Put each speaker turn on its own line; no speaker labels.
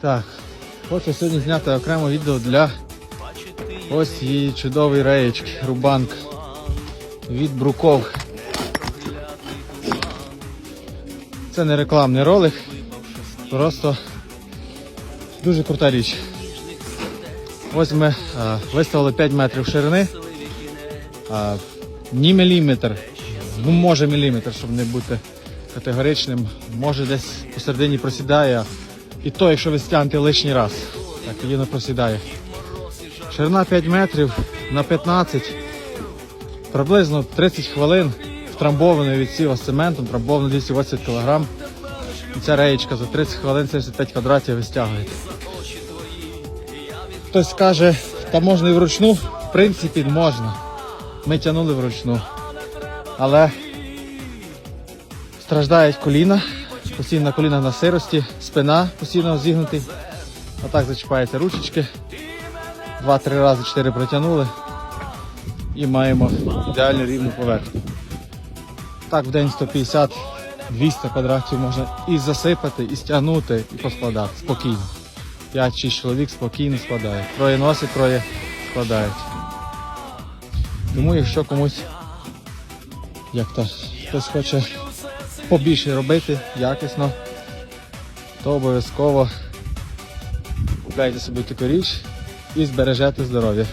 Так, хочу сьогодні зняти окреме відео для ось її чудової реєчки, рубанк від Бруков. Це не рекламний ролик, просто дуже крута річ. Ось ми а, виставили 5 метрів ширини, а, ні міліметр, ну може міліметр, щоб не бути категоричним, може десь посередині просідає. І то, якщо ви стягнете лишній раз, так тоді просідає. Ширина 5 метрів на 15, приблизно 30 хвилин втрамбований відсіва з цементом, трамбовано 280 кг. Ця реєчка за 30 хвилин 75 квадратів ви стягуєте. Хтось скаже, та можна і вручну. В принципі, можна. Ми тягнули вручну. Але страждають коліна, постійно на колінах на сирості, спина постійно зігнутий. Отак зачіпаються ручечки. Два-три рази чотири протягнули і маємо ідеально рівну поверхню. Так в день 150-200 квадратів можна і засипати, і стягнути, і поскладати спокійно. 5-6 чоловік спокійно складають. Троє носить, троє складають. Тому якщо комусь як то хтось хоче побільше робити якісно, то обов'язково купляйте собі таку річ і збережете здоров'я.